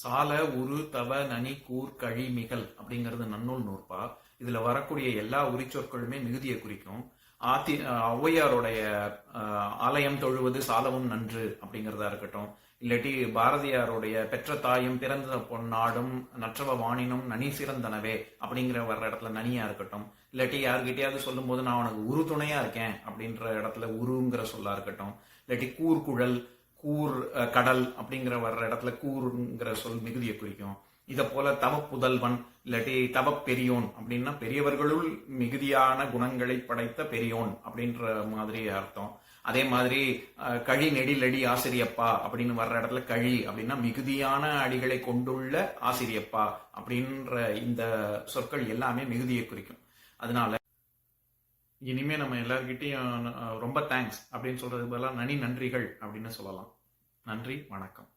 சால உரு தவ நனி கூர் கழி மிகல் அப்படிங்கிறது நன்னூல் நூற்பா. இதுல வரக்கூடிய எல்லா உரிச்சொற்களுமே மிகுதியை குறிக்கும். ஆத்தி ஔவையாருடைய ஆலயம் தொழுவது சாலவும் நன்று அப்படிங்கிறதா இருக்கட்டும். இல்லாட்டி பாரதியாருடைய பெற்ற தாயும் பிறந்த பொன்னாடும் நற்றவ வாணினும் நனி சிறந்தனவே அப்படிங்கிற வர்ற இடத்துல நனியா இருக்கட்டும். இல்லாட்டி யார்கிட்டயாவது சொல்லும்போது நான் உனக்கு உரு துணையா இருக்கேன் அப்படின்ற இடத்துல உருங்கிற சொல்லா இருக்கட்டும். இல்லாட்டி கூர்குழல் கூர் அஹ், கடல் அப்படிங்கிற வர்ற இடத்துல கூறுங்கிற சொல் மிகுதியை குறிக்கும். இதை போல தவ புதல்வன் இல்லாட்டி தவ பெரியோன் அப்படின்னா பெரியவர்களுள் மிகுதியான குணங்களை படைத்த பெரியோன் அப்படின்ற மாதிரி அர்த்தம். அதே மாதிரி அஹ், கழி நெடிலடி ஆசிரியப்பா அப்படின்னு வர்ற இடத்துல கழி அப்படின்னா மிகுதியான அடிகளை கொண்டுள்ள ஆசிரியப்பா அப்படின்ற இந்த சொற்கள் எல்லாமே மிகுதியை குறிக்கும். அதனால இனிமே நம்ம எல்லார்கிட்டையும் ரொம்ப தேங்க்ஸ் அப்படின்னு சொல்றது பதிலாக நனி நன்றிகள் அப்படின்னு சொல்லலாம். நன்றி வணக்கம்.